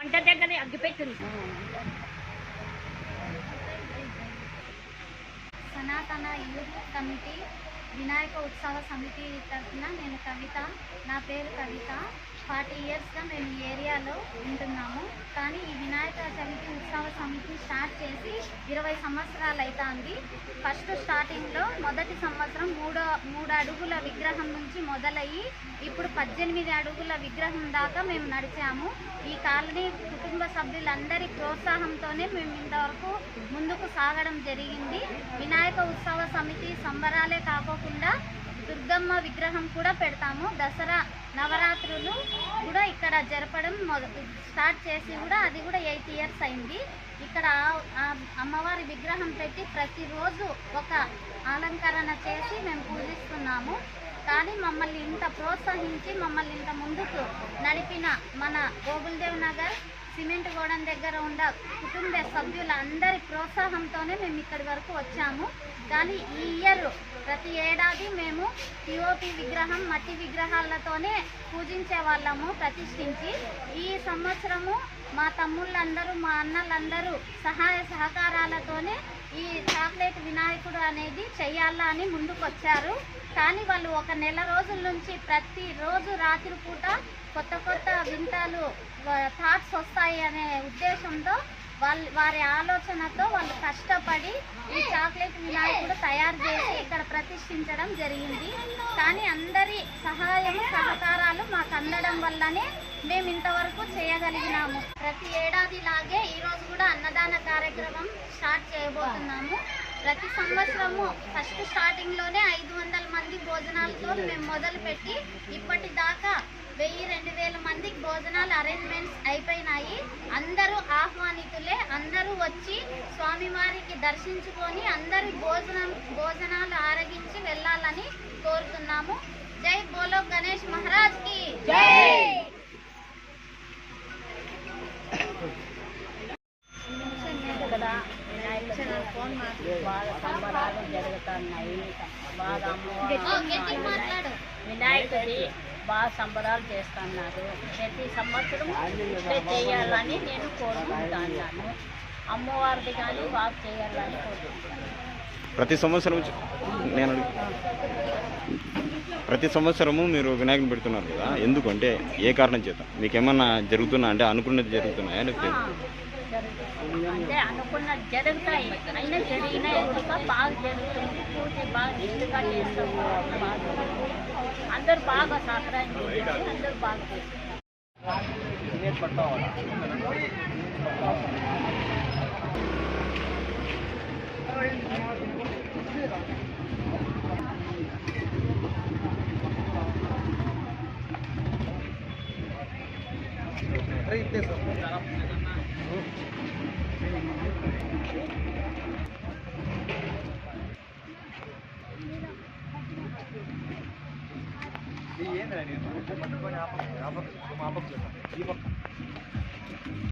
వంట దగ్గర అగ్గిపెట్టుంది సనాతన యూత్ కమిటీ వినాయక ఉత్సవ సమితి తరఫున నేను కవిత నా పేరు కవిత. ఫార్టీ ఇయర్స్గా మేము ఈ ఏరియాలో ఉంటున్నాము. కానీ ఈ వినాయక చవితి ఉత్సవ సమితి స్టార్ట్ చేసి ఇరవై సంవత్సరాలు అవుతుంది ఫస్ట్ స్టార్టింగ్లో మొదటి సంవత్సరం మూడో మూడు అడుగుల విగ్రహం నుంచి మొదలయ్యి ఇప్పుడు పద్దెనిమిది అడుగుల విగ్రహం దాకా మేము నడిచాము. ఈ కాలనీ కుటుంబ సభ్యులందరి ప్రోత్సాహంతోనే మేము ఇంతవరకు ముందుకు సాగడం జరిగింది. వినాయక ఉత్సవ సమితి సంబరాలే కాకోకుండా దుర్గమ్మ విగ్రహం కూడా పెడతాము. దసరా నవరాత్రులు కూడా ఇక్కడ జరపడం స్టార్ట్ చేసి కూడా అది కూడా ఎయిట్ ఇయర్స్ అయింది. ఇక్కడ ఆ- అమ్మవారి విగ్రహం పెట్టి ప్రతిరోజు ఒక అలంకరణ చేసి మేము పూజిస్తున్నాము. కానీ మమ్మల్ని ఇంత ప్రోత్సహించి మమ్మల్ని ఇంత ముందుకు నడిపిన మన గోగుల్దేవ్ నగర్ సిమెంట్ గోడం దగ్గర ఉన్న కుటుంబ సభ్యులందరి ప్రోత్సాహంతోనే మేము ఇక్కడి వరకు వచ్చాము. కానీ ఈ ఇయర్ ప్రతి ఏడాది మేము పిఓపి విగ్రహం మట్టి విగ్రహాలతోనే పూజించే వాళ్ళము ప్రతిష్ఠించి ఈ సంవత్సరము మా తమ్ముళ్ళందరూ మా అన్నలందరూ సహాయ సహకారాలతోనే ఈ చాక్లెట్ వినాయకుడు అనేది చెయ్యాలా అని ముందుకొచ్చారు. కానీ వాళ్ళు ఒక నెల రోజుల నుంచి ప్రతిరోజు రాత్రిపూట కొత్త కొత్త వింతలు థాట్స్ వస్తాయి అనే ఉద్దేశంతో వాళ్ళ వారి ఆలోచనతో వాళ్ళు కష్టపడి ఈ చాక్లెట్ వినాయకుడు తయారు చేసి ఇక్కడ ప్రతిష్ఠించడం జరిగింది. కానీ అందరి సహాయం సహకారాలు మాకు అందడం వల్లనే మేము ఇంతవరకు చేయగలిగినాము. ప్రతి ఏడాది లాగే ఈరోజు కూడా అన్నదాన కార్యక్రమం స్టార్ట్ చేయబోతున్నాము. ప్రతి సంవత్సరము ఫస్ట్ స్టార్టింగ్లోనే ఐదు వందల మంది భోజనాలతో మేము మొదలుపెట్టి ఇప్పటిదాకా వెయ్యి రెండు వేల మందికి భోజనం భోజనాలు అరేంజ్మెంట్స్ అయిపోయినాయి. అందరూ ఆహ్వానితులే అందరూ వచ్చి స్వామివారికి దర్శించుకొని అందరి భోజనం భోజనాలు ఆరగించి వెళ్ళాలని కోరుతున్నాము. జై బోలో గణేష్ మహారాజ్కి బాగా సంబరాలు జరుగుతున్నాయి బాగా అమ్మవారు వినాయకుడి బాగా సంబరాలు చేస్తున్నారు. ప్రతి సంవత్సరం ఇట్లే చేయాలని నేను కోరుకుంటున్నాను. అమ్మవారిది కానీ బాగా చేయాలని కోరుకుంటున్నాను. ప్రతి సంవత్సరం నేను ప్రతి సంవత్సరము మీరు వినాయకుని పెడుతున్నారు కదా. ఎందుకంటే ఏ కారణం చేత? మీకు ఏమన్నా జరుగుతున్నా అంటే అనుకున్నది జరుగుతున్నాయా? లేకపోతే. అంటే అనుకున్నది జరుగుతాయి. అయినా జరిగినాయి. కూడా బాగా జరుగుతుంది. పూజ బాగా నిండుగా చేస్తాము. బాగా జరుగుతుంది. అందరూ బాగా సహకరించారు అందరూ బాగా చేస్తారు ఏంద్రా